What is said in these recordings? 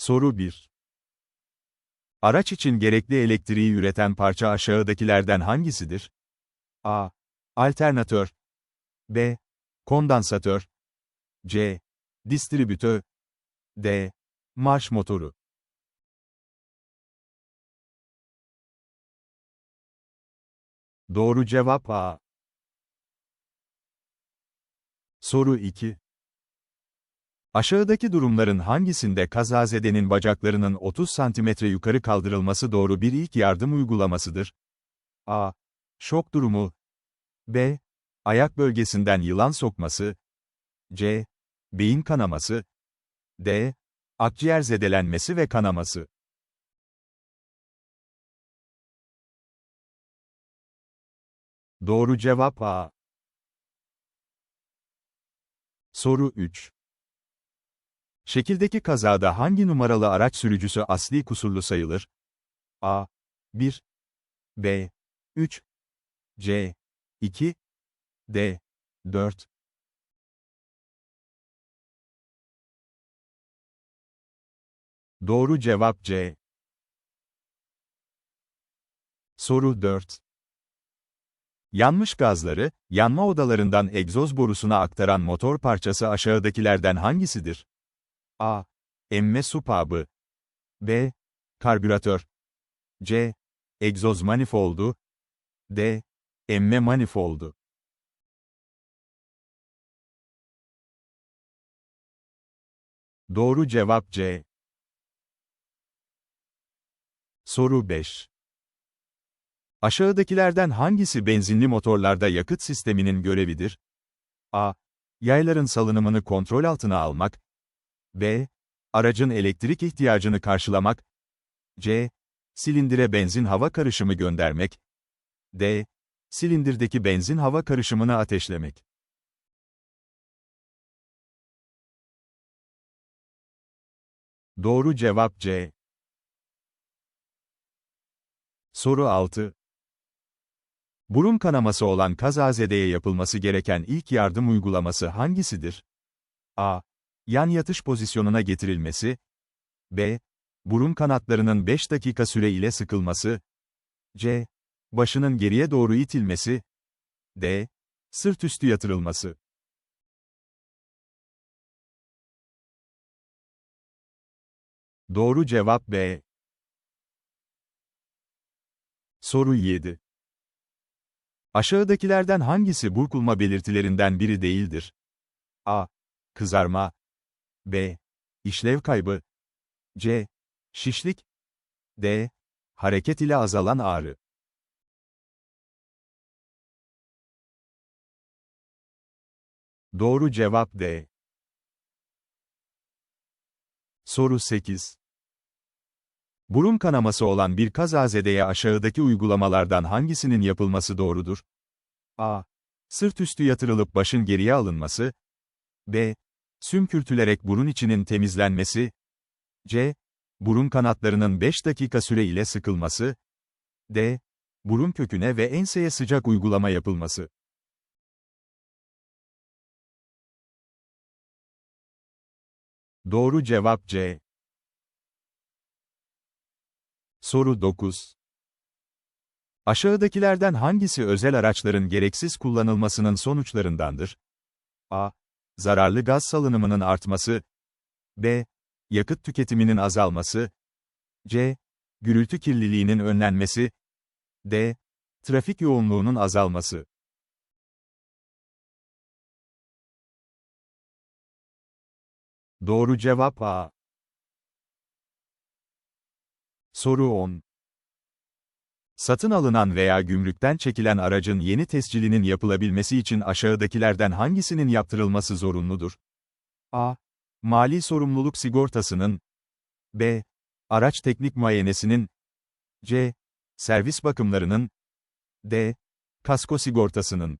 Soru 1. Araç için gerekli elektriği üreten parça aşağıdakilerden hangisidir? A. Alternatör. B. Kondansatör. C. Distribütör. D. Marş motoru. Doğru cevap A. Soru 2. Aşağıdaki durumların hangisinde kazazedenin bacaklarının 30 cm yukarı kaldırılması doğru bir ilk yardım uygulamasıdır? A. Şok durumu. B. Ayak bölgesinden yılan sokması. C. Beyin kanaması. D. Akciğer zedelenmesi ve kanaması. Doğru cevap A. Soru 3. Şekildeki kazada hangi numaralı araç sürücüsü asli kusurlu sayılır? A. 1 B. 3 C. 2 D. 4 Doğru cevap C. Soru 4. Yanmış gazları, yanma odalarından egzoz borusuna aktaran motor parçası aşağıdakilerden hangisidir? A. Emme su pabı. B. Karbüratör. C. Egzoz manifoldu. D. Emme manifoldu. Doğru cevap C. Soru 5. Aşağıdakilerden hangisi benzinli motorlarda yakıt sisteminin görevidir? A. Yayların salınımını kontrol altına almak. B. Aracın elektrik ihtiyacını karşılamak. C. Silindire benzin hava karışımı göndermek. D. Silindirdeki benzin hava karışımını ateşlemek. Doğru cevap C. Soru 6. Burun kanaması olan kazazedeye yapılması gereken ilk yardım uygulaması hangisidir? A. Yan yatış pozisyonuna getirilmesi. B. Burun kanatlarının 5 dakika süre ile sıkılması. C. Başının geriye doğru itilmesi. D. Sırt üstü yatırılması. Doğru cevap B. Soru 7. Aşağıdakilerden hangisi burkulma belirtilerinden biri değildir? A. Kızarma. B. İşlev kaybı. C. Şişlik. D. Hareket ile azalan ağrı. Doğru cevap D. Soru 8. Burun kanaması olan bir kazazedeye aşağıdaki uygulamalardan hangisinin yapılması doğrudur? A. Sırt üstü yatırılıp başın geriye alınması. B. Sümkürtülerek burun içinin temizlenmesi. C. Burun kanatlarının 5 dakika süre ile sıkılması. D. Burun köküne ve enseye sıcak uygulama yapılması. Doğru cevap C. Soru 9. Aşağıdakilerden hangisi özel araçların gereksiz kullanılmasının sonuçlarındandır? A. Zararlı gaz salınımının artması. B. Yakıt tüketiminin azalması. C. Gürültü kirliliğinin önlenmesi. D. Trafik yoğunluğunun azalması. Doğru cevap A. Soru 10. Satın alınan veya gümrükten çekilen aracın yeni tescilinin yapılabilmesi için aşağıdakilerden hangisinin yaptırılması zorunludur? A. Mali sorumluluk sigortasının B. Araç teknik muayenesinin C. Servis bakımlarının D. Kasko sigortasının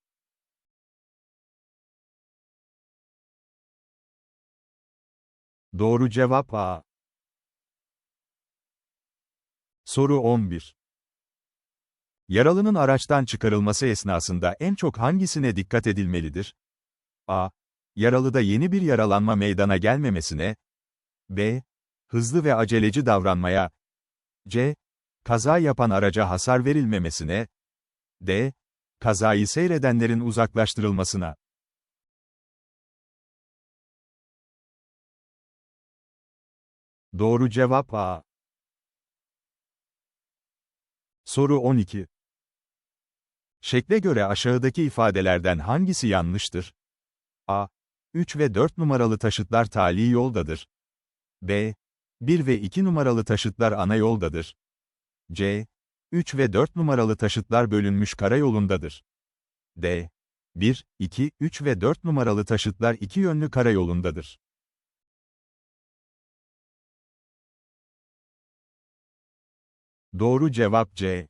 Doğru cevap A. Soru 11. Yaralının araçtan çıkarılması esnasında en çok hangisine dikkat edilmelidir? A. Yaralıda yeni bir yaralanma meydana gelmemesine. B. hızlı ve aceleci davranmaya, C. Kaza yapan araca hasar verilmemesine, D. Kazayı seyredenlerin uzaklaştırılmasına. Doğru cevap A. Soru 12. Şekle göre aşağıdaki ifadelerden hangisi yanlıştır? A. 3 ve 4 numaralı taşıtlar tali yoldadır. B. 1 ve 2 numaralı taşıtlar ana yoldadır. C. 3 ve 4 numaralı taşıtlar bölünmüş karayolundadır. D. 1, 2, 3 ve 4 numaralı taşıtlar iki yönlü karayolundadır. Doğru cevap C.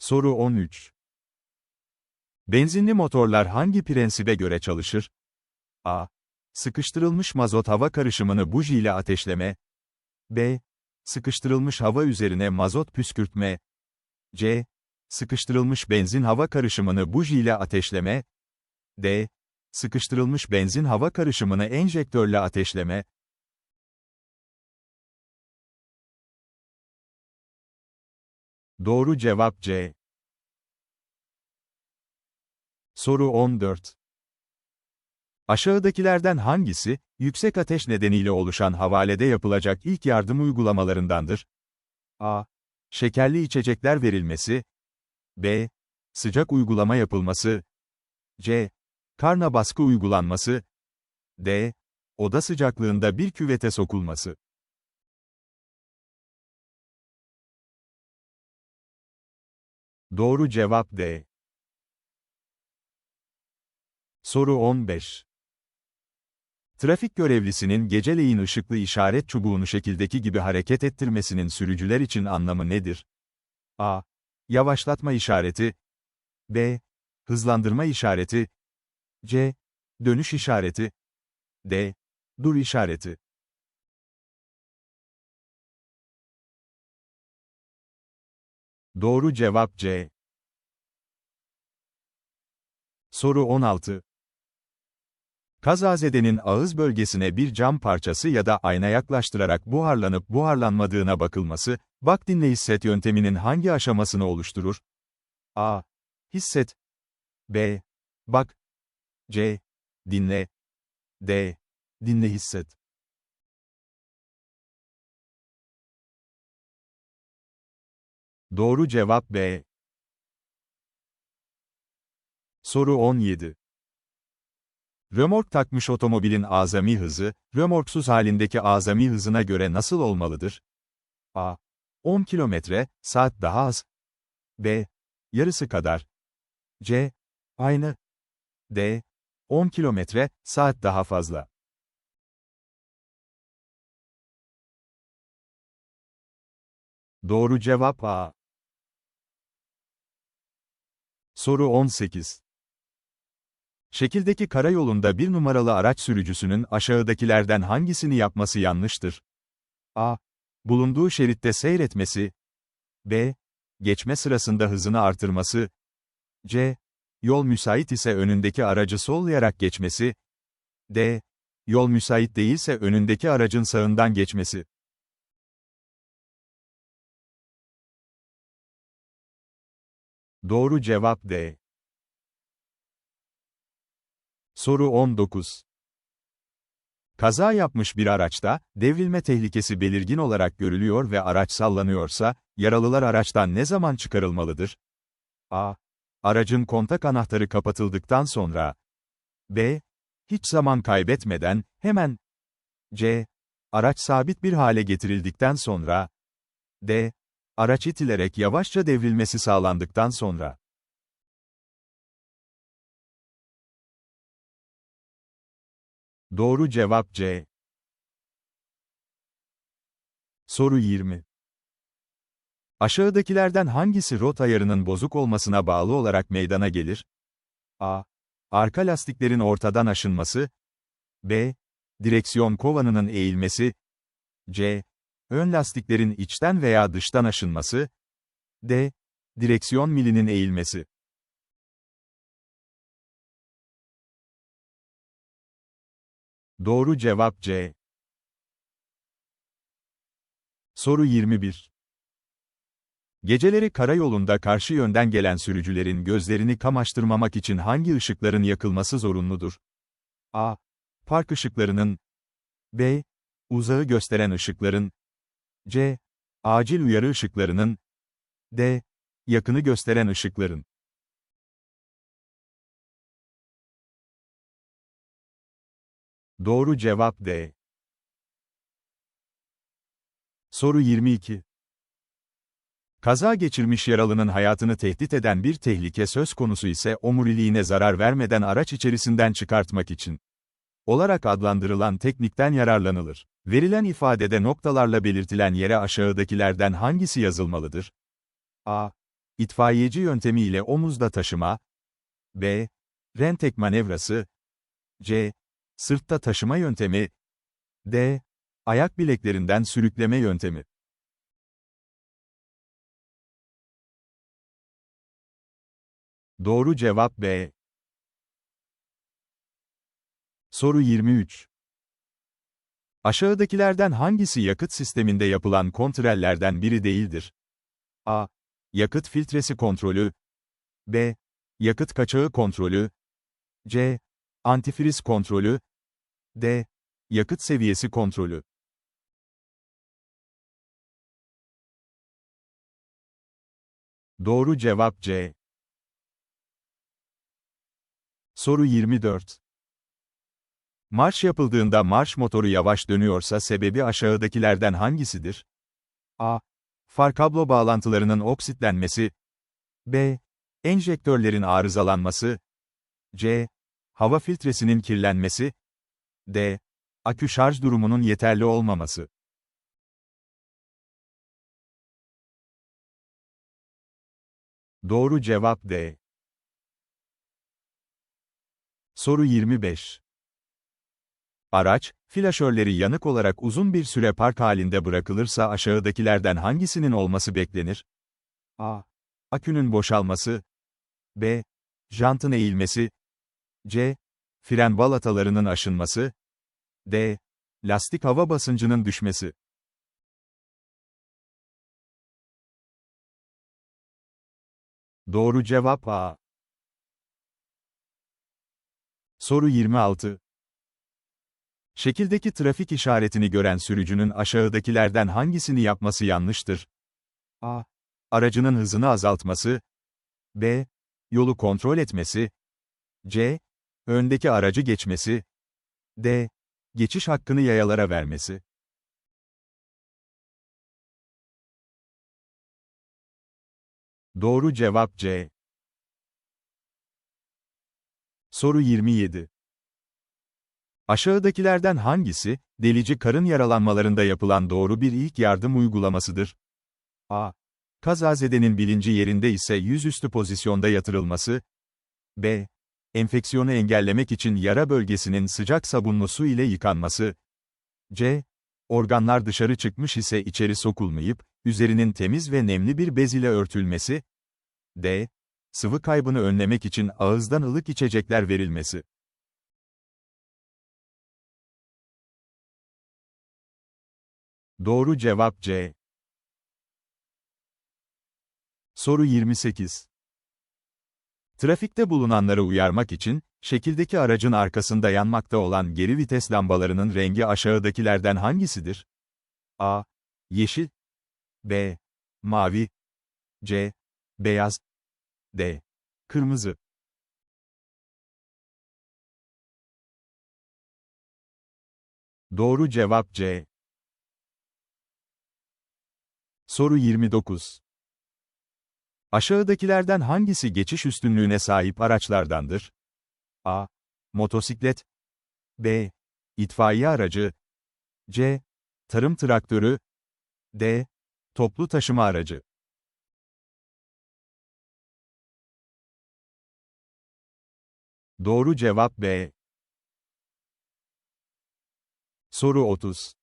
Soru 13. Benzinli motorlar hangi prensibe göre çalışır? A. Sıkıştırılmış mazot hava karışımını buji ile ateşleme. B. Sıkıştırılmış hava üzerine mazot püskürtme. C. Sıkıştırılmış benzin hava karışımını buji ile ateşleme. D. Sıkıştırılmış benzin hava karışımını enjektörle ateşleme. Doğru cevap C. Soru 14. Aşağıdakilerden hangisi, yüksek ateş nedeniyle oluşan havalede yapılacak ilk yardım uygulamalarındandır? A. Şekerli içecekler verilmesi. B. Sıcak uygulama yapılması. C. Karna baskı uygulanması. D. Oda sıcaklığında bir küvete sokulması. Doğru cevap D. Soru 15. Trafik görevlisinin geceleyin ışıklı işaret çubuğunu şekildeki gibi hareket ettirmesinin sürücüler için anlamı nedir? A. Yavaşlatma işareti. B. Hızlandırma işareti. C. Dönüş işareti. D. Dur işareti. Doğru cevap C. Soru 16. Kazazedenin ağız bölgesine bir cam parçası ya da ayna yaklaştırarak buharlanıp buharlanmadığına bakılması, bak dinle hisset yönteminin hangi aşamasını oluşturur? A. Hisset. B. Bak. C. Dinle. D. Dinle hisset. Doğru cevap B. Soru 17. Römork takmış otomobilin azami hızı, römorksuz halindeki azami hızına göre nasıl olmalıdır? A. 10 km, saat daha az. B. Yarısı kadar. C. Aynı. D. 10 km, saat daha fazla. Doğru cevap A. Soru 18. Şekildeki karayolunda bir numaralı araç sürücüsünün aşağıdakilerden hangisini yapması yanlıştır? A. Bulunduğu şeritte seyretmesi. B. Geçme sırasında hızını artırması. C. Yol müsait ise önündeki aracı sollayarak geçmesi. D. Yol müsait değilse önündeki aracın sağından geçmesi. Doğru cevap D. Soru 19. Kaza yapmış bir araçta, devrilme tehlikesi belirgin olarak görülüyor ve araç sallanıyorsa, yaralılar araçtan ne zaman çıkarılmalıdır? A. Aracın kontak anahtarı kapatıldıktan sonra. B. Hiç zaman kaybetmeden, hemen. C. Araç sabit bir hale getirildikten sonra. D. Araç itilerek yavaşça devrilmesi sağlandıktan sonra. Doğru cevap C. Soru 20. Aşağıdakilerden hangisi rot ayarının bozuk olmasına bağlı olarak meydana gelir? A. Arka lastiklerin ortadan aşınması. B. Direksiyon kovanının eğilmesi. C. Ön lastiklerin içten veya dıştan aşınması. D. Direksiyon milinin eğilmesi. Doğru cevap C. Soru 21. Geceleri karayolunda karşı yönden gelen sürücülerin gözlerini kamaştırmamak için hangi ışıkların yakılması zorunludur? A. Park ışıklarının B. Uzağı gösteren ışıkların C. Acil uyarı ışıklarının D. Yakını gösteren ışıkların Doğru cevap D. Soru 22. Kaza geçirmiş yaralının hayatını tehdit eden bir tehlike söz konusu ise omuriliğine zarar vermeden araç içerisinden çıkartmak için olarak adlandırılan teknikten yararlanılır. Verilen ifadede noktalarla belirtilen yere aşağıdakilerden hangisi yazılmalıdır? A. İtfaiyeci yöntemiyle omuzda taşıma. B. Rentek manevrası. C. Sırtta taşıma yöntemi. D. Ayak bileklerinden sürükleme yöntemi. Doğru cevap B. Soru 23. Aşağıdakilerden hangisi yakıt sisteminde yapılan kontrollerden biri değildir? A. Yakıt filtresi kontrolü. B. Yakıt kaçağı kontrolü. C. Antifriz kontrolü. D. Yakıt seviyesi kontrolü. Doğru cevap C. Soru 24. Marş yapıldığında marş motoru yavaş dönüyorsa sebebi aşağıdakilerden hangisidir? A. Far kablo bağlantılarının oksitlenmesi. B. Enjektörlerin arızalanması. C. Hava filtresinin kirlenmesi. D. Akü şarj durumunun yeterli olmaması. Doğru cevap D. Soru 25. Araç, flaşörleri yanık olarak uzun bir süre park halinde bırakılırsa aşağıdakilerden hangisinin olması beklenir? A. Akünün boşalması. B. Jantın eğilmesi. C. Fren balatalarının aşınması. D. Lastik hava basıncının düşmesi. Doğru cevap A. Soru 26. Şekildeki trafik işaretini gören sürücünün aşağıdakilerden hangisini yapması yanlıştır? A. Aracının hızını azaltması. B. Yolu kontrol etmesi. C. Öndeki aracı geçmesi. D. Geçiş hakkını yayalara vermesi. Doğru cevap C. Soru 27. Aşağıdakilerden hangisi, delici karın yaralanmalarında yapılan doğru bir ilk yardım uygulamasıdır? A. Kazazedenin bilinci yerinde ise yüzüstü pozisyonda yatırılması. B. Enfeksiyonu engellemek için yara bölgesinin sıcak sabunlu su ile yıkanması. C. Organlar dışarı çıkmış ise içeri sokulmayıp, üzerinin temiz ve nemli bir bez ile örtülmesi. D. Sıvı kaybını önlemek için ağızdan ılık içecekler verilmesi. Doğru cevap C. Soru 28. Trafikte bulunanları uyarmak için, şekildeki aracın arkasında yanmakta olan geri vites lambalarının rengi aşağıdakilerden hangisidir? A. Yeşil B. Mavi C. Beyaz D. Kırmızı Doğru cevap C. Soru 29. Aşağıdakilerden hangisi geçiş üstünlüğüne sahip araçlardandır? A. Motosiklet B. İtfaiye aracı C. Tarım traktörü D. Toplu taşıma aracı Doğru cevap B. Soru 30.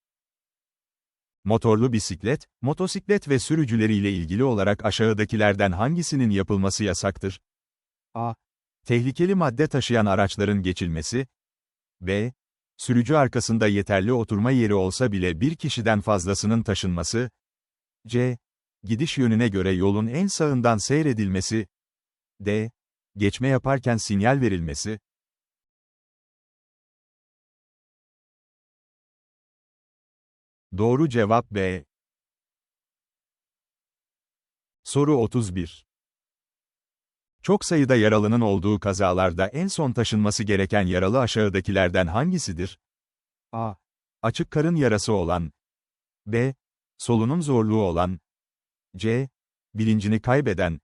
Motorlu bisiklet, motosiklet ve sürücüleriyle ilgili olarak aşağıdakilerden hangisinin yapılması yasaktır? A. Tehlikeli madde taşıyan araçların geçilmesi. B. Sürücü arkasında yeterli oturma yeri olsa bile bir kişiden fazlasının taşınması. C. Gidiş yönüne göre yolun en sağından seyredilmesi. D. Geçme yaparken sinyal verilmesi. Doğru cevap B. Soru 31. Çok sayıda yaralının olduğu kazalarda en son taşınması gereken yaralı aşağıdakilerden hangisidir? A. Açık karın yarası olan. B. Solunum zorluğu olan. C. Bilincini kaybeden.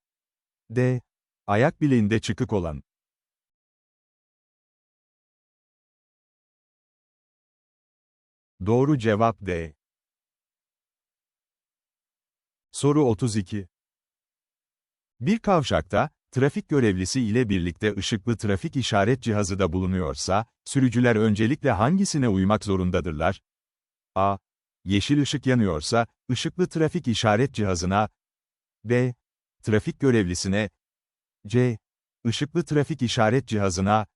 D. Ayak bileğinde çıkık olan. Doğru cevap D. Soru 32. Bir kavşakta, trafik görevlisi ile birlikte ışıklı trafik işaret cihazı da bulunuyorsa, sürücüler öncelikle hangisine uymak zorundadırlar? A. Yeşil ışık yanıyorsa, ışıklı trafik işaret cihazına, B. Trafik görevlisine, C. Işıklı trafik işaret cihazına,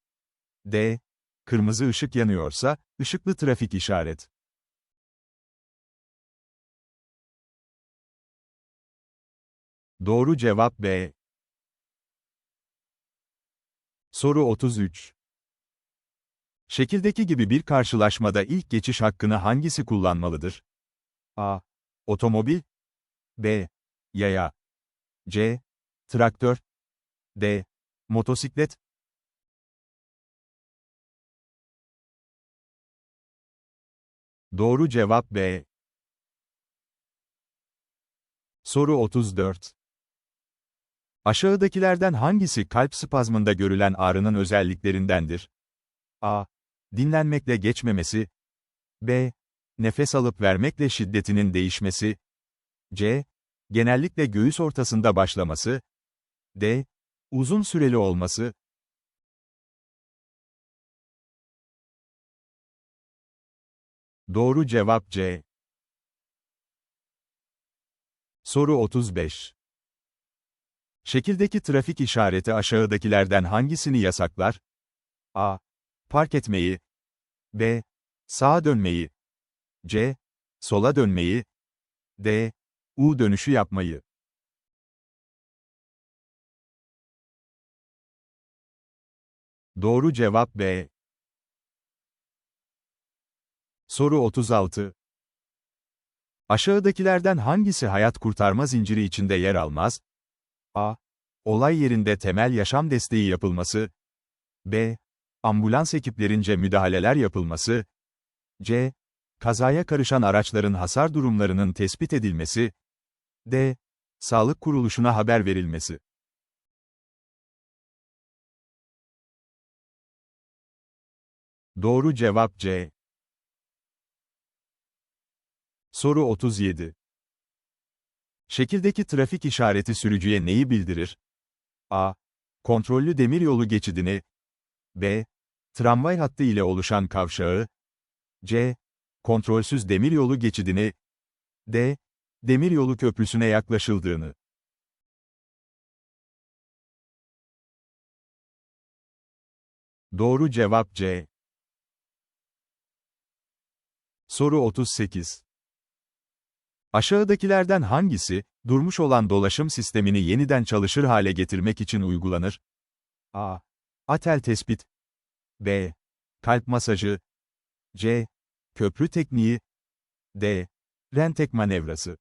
D. Kırmızı ışık yanıyorsa, ışıklı trafik işaret. Doğru cevap B. Soru 33. Şekildeki gibi bir karşılaşmada ilk geçiş hakkını hangisi kullanmalıdır? A. Otomobil B. Yaya C. Traktör D. Motosiklet Doğru cevap B. Soru 34. Aşağıdakilerden hangisi kalp spazmında görülen ağrının özelliklerindendir? A. Dinlenmekle geçmemesi. B. Nefes alıp vermekle şiddetinin değişmesi. C. Genellikle göğüs ortasında başlaması. D. Uzun süreli olması. Doğru cevap C. Soru 35. Şekildeki trafik işareti aşağıdakilerden hangisini yasaklar? A. Park etmeyi. B. Sağa dönmeyi. C. Sola dönmeyi. D. U dönüşü yapmayı. Doğru cevap B. Soru 36. Aşağıdakilerden hangisi hayat kurtarma zinciri içinde yer almaz? A. Olay yerinde temel yaşam desteği yapılması. B. Ambulans ekiplerince müdahaleler yapılması. C. Kazaya karışan araçların hasar durumlarının tespit edilmesi. D. Sağlık kuruluşuna haber verilmesi. Doğru cevap C. Soru 37. Şekildeki trafik işareti sürücüye neyi bildirir? A. Kontrollü demiryolu geçidini. B. Tramvay hattı ile oluşan kavşağı. C. Kontrolsüz demiryolu geçidini. D. Demiryolu köprüsüne yaklaşıldığını. Doğru cevap C. Soru 38. Aşağıdakilerden hangisi, durmuş olan dolaşım sistemini yeniden çalışır hale getirmek için uygulanır? A. Atel tespit. B. Kalp masajı. C. Köprü tekniği. D. Rentek manevrası.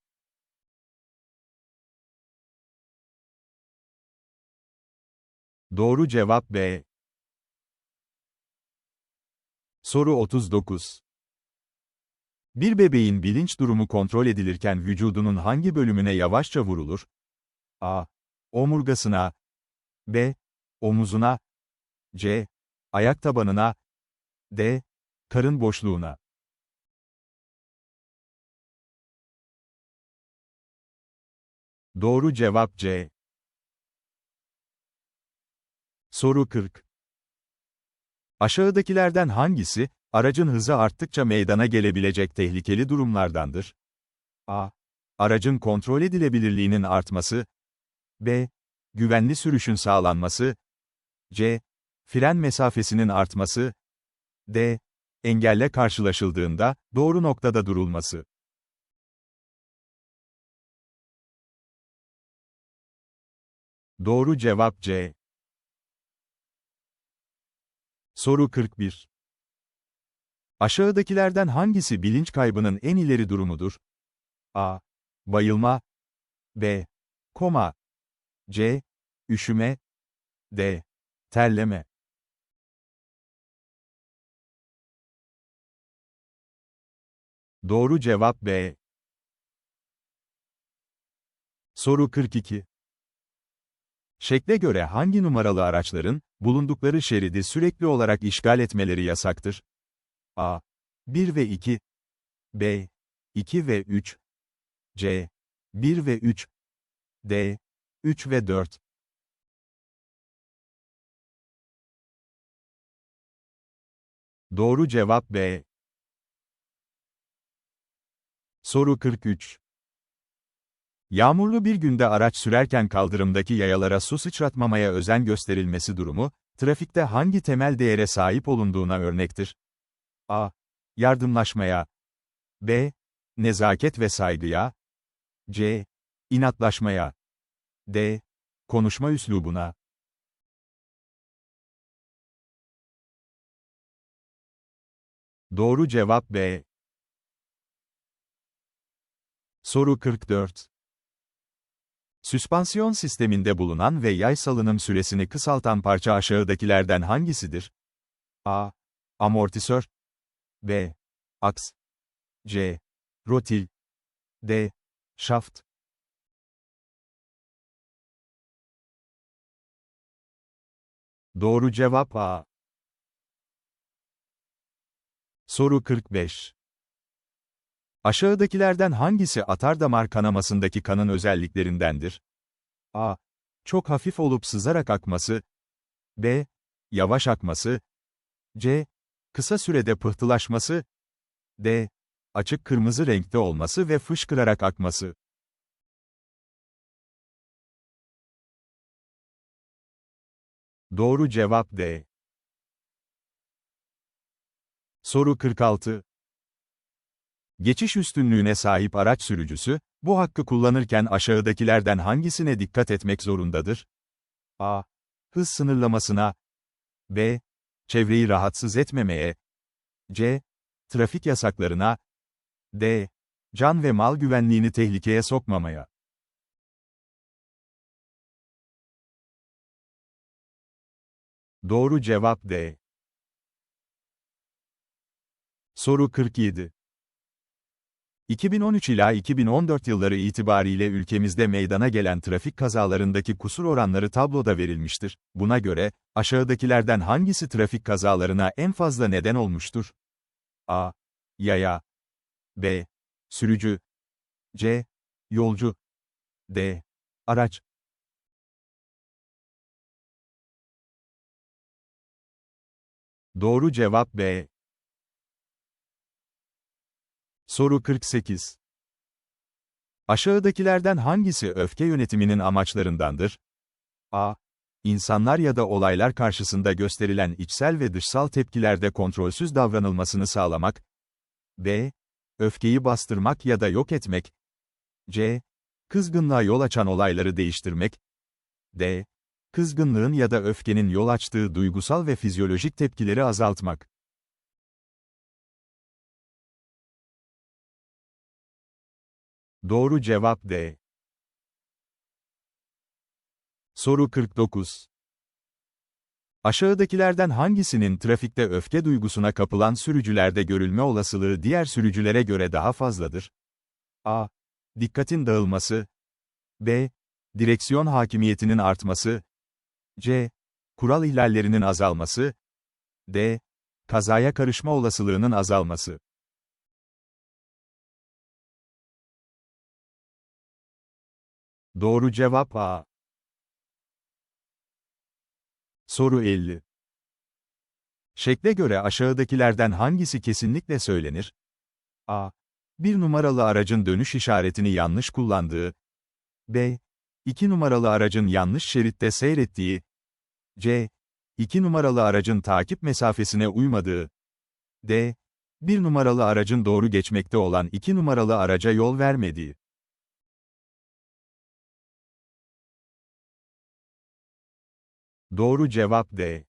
Doğru cevap B. Soru 39. Bir bebeğin bilinç durumu kontrol edilirken vücudunun hangi bölümüne yavaşça vurulur? A. Omurgasına. B. Omuzuna. C. Ayak tabanına. D. Karın boşluğuna. Doğru cevap C. Soru 40. Aşağıdakilerden hangisi, aracın hızı arttıkça meydana gelebilecek tehlikeli durumlardandır? A. Aracın kontrol edilebilirliğinin artması. B. Güvenli sürüşün sağlanması. C. Fren mesafesinin artması. D. Engelle karşılaşıldığında, doğru noktada durulması. Doğru cevap C. Soru 41. Aşağıdakilerden hangisi bilinç kaybının en ileri durumudur? A. Bayılma. B. Koma. C. Üşüme. D. Terleme. Doğru cevap B. Soru 42. Şekle göre hangi numaralı araçların, bulundukları şeridi sürekli olarak işgal etmeleri yasaktır? A. 1 ve 2 B. 2 ve 3 C. 1 ve 3 D. 3 ve 4 Doğru cevap B. Soru 43. Yağmurlu bir günde araç sürerken kaldırımdaki yayalara su sıçratmamaya özen gösterilmesi durumu, trafikte hangi temel değere sahip olunduğuna örnektir? A. Yardımlaşmaya. B. Nezaket ve saygıya. C. İnatlaşmaya. D. Konuşma üslubuna. Doğru cevap B. Soru 44. Süspansiyon sisteminde bulunan ve yay salınım süresini kısaltan parça aşağıdakilerden hangisidir? A. Amortisör B. Aks C. Rotil D. Şaft Doğru cevap A. Soru 45. Aşağıdakilerden hangisi atardamar kanamasındaki kanın özelliklerindendir? A. Çok hafif olup sızarak akması. B. Yavaş akması. C. Kısa sürede pıhtılaşması. D. Açık kırmızı renkte olması ve fışkırarak akması. Doğru cevap D. Soru 46. Geçiş üstünlüğüne sahip araç sürücüsü, bu hakkı kullanırken aşağıdakilerden hangisine dikkat etmek zorundadır? A. Hız sınırlamasına. B. Çevreyi rahatsız etmemeye. C. Trafik yasaklarına. D. Can ve mal güvenliğini tehlikeye sokmamaya. Doğru cevap D. Soru 47. 2013 ila 2014 yılları itibariyle ülkemizde meydana gelen trafik kazalarındaki kusur oranları tabloda verilmiştir. Buna göre, aşağıdakilerden hangisi trafik kazalarına en fazla neden olmuştur? A. Yaya B. Sürücü C. Yolcu D. Araç Doğru cevap B. Soru 48. Aşağıdakilerden hangisi öfke yönetiminin amaçlarındandır? A. İnsanlar ya da olaylar karşısında gösterilen içsel ve dışsal tepkilerde kontrolsüz davranılmasını sağlamak. B. Öfkeyi bastırmak ya da yok etmek. C. Kızgınlığa yol açan olayları değiştirmek. D. Kızgınlığın ya da öfkenin yol açtığı duygusal ve fizyolojik tepkileri azaltmak. Doğru cevap D. Soru 49. Aşağıdakilerden hangisinin trafikte öfke duygusuna kapılan sürücülerde görülme olasılığı diğer sürücülere göre daha fazladır? A. Dikkatin dağılması. B. Direksiyon hakimiyetinin artması. C. Kural ihlallerinin azalması. D. Kazaya karışma olasılığının azalması. Doğru cevap A. Soru 50. Şekle göre aşağıdakilerden hangisi kesinlikle söylenir? A. Bir numaralı aracın dönüş işaretini yanlış kullandığı. B. İki numaralı aracın yanlış şeritte seyrettiği. C. İki numaralı aracın takip mesafesine uymadığı. D. Bir numaralı aracın doğru geçmekte olan iki numaralı araca yol vermediği. Doğru cevap D.